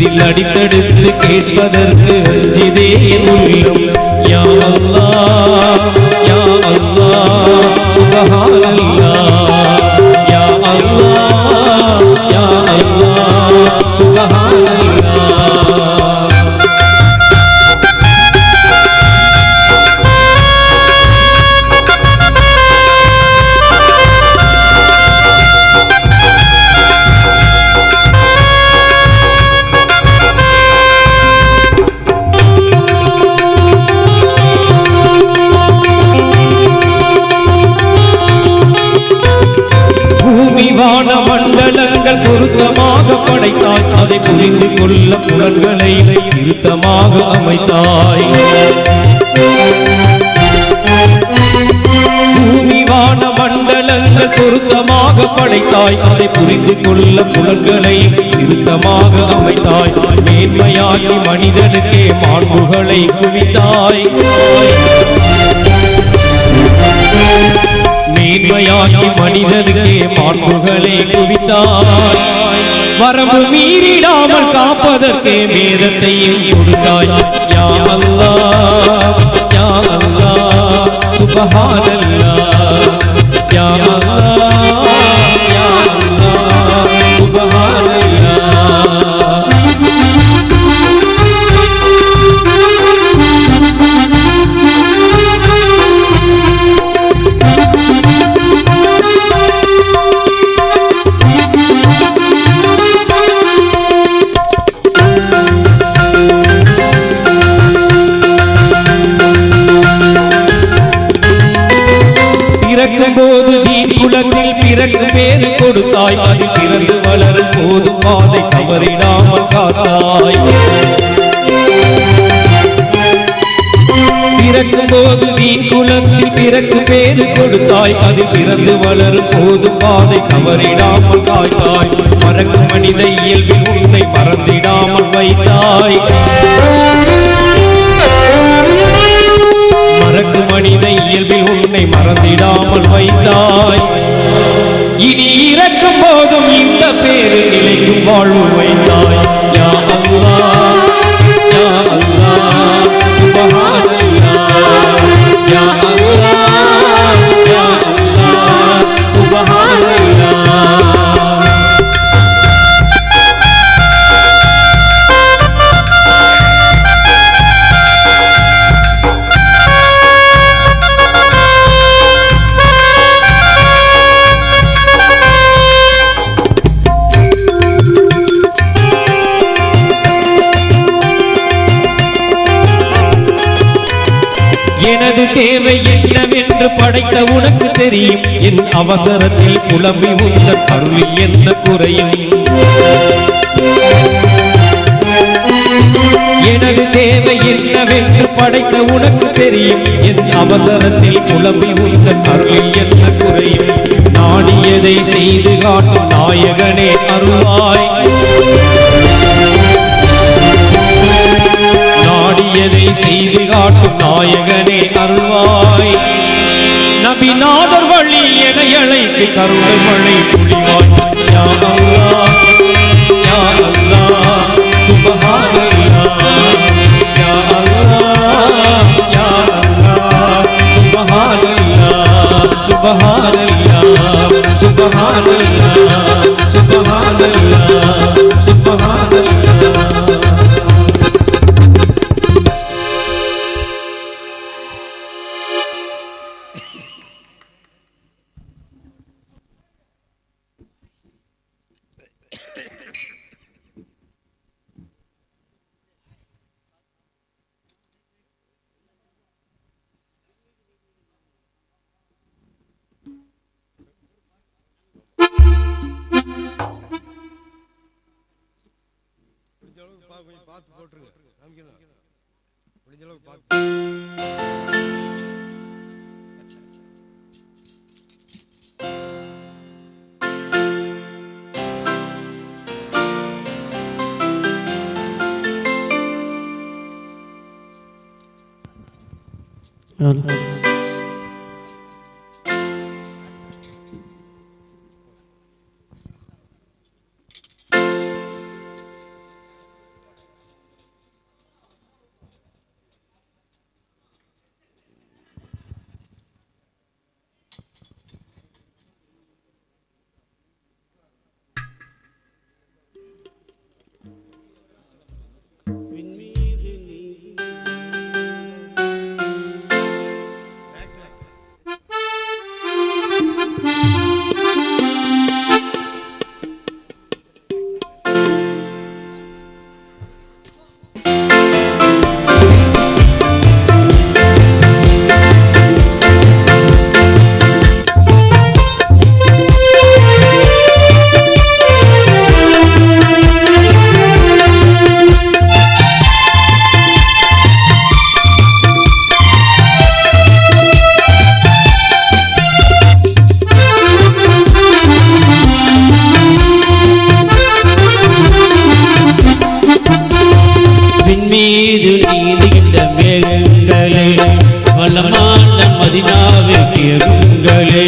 இதில் அடித்தடுத்து கேட்பதற்கு அஞ்சிதே என் உள்ளம் யா அல்லா யா அல்லா புரிந்து கொள்ள புலன்களை திருத்தமாக அமைத்தாய். பூமிவான மண்டலங்கள் பொருத்தமாக படைத்தாய். அதை புரிந்து கொள்ள புலன்களை திருத்தமாக அமைத்தாய். மேன்மையாகி மனிதனுக்கே மாண்புகளை குவித்தாய். மேன்மையாகி மனிதனுக்கே மாண்புகளை குவித்தாய். வரம்பு மீறிடாமல் காப்பதற்கே வேதத்தையும் கொடுத்தாய். யா அல்லா யா அல்லா சுபஹானல்லாஹ். பிறகு பேரு கொடுத்தாய். அது பிறகு வளரும் போது பாதை தவறிடாமல் காத்தாய். பிறக்கும் போது நீ குலத்தில் பிறகு பேரு கொடுத்தாய். அது பிறந்து வளரும் போது பாதை தவறிடாமல் காய்த்தாய். மறக்கும் மனித இயல்பில் உன்னை மறந்திடாமல் வைத்தாய். என்னை மறந்திடாமல் வைத்தாய். இனி இறக்கும் போதும் இந்த பேரு நிலைக்கும் வாழ்வு வைத்தாய் தேவை என்னவென்று படைத்த உனக்கு தெரியும். என் அவசரத்தில் புலம்பி உந்த கருள் என்ன குறையும்? எனது தேவை என்னவென்று படைத்த உனக்கு தெரியும். என் அவசரத்தில் புலம்பி உந்த கருள் என்ன குறையும்? நாடியதை செய்து காட்டும் நாயகனே அருவாய் நாயகனே அருள்வாய். நபிநாதர் வழி என அழைத்து கருணை மழை புரிவாய் யா அல்லாஹ் யா அல்லாஹ் சுப்ஹானல்லாஹ் யா அல்லாஹ் யா முடிஞ்ச அளவுக்கு பா- கொஞ்சம் பார்த்து போட்டுருங்க காமிக்கணும் முடிஞ்ச அளவுக்கு பார்த்து விண்மீது நீதிகின்ற மேகங்களே வளமான மதினாவை கேளுங்களே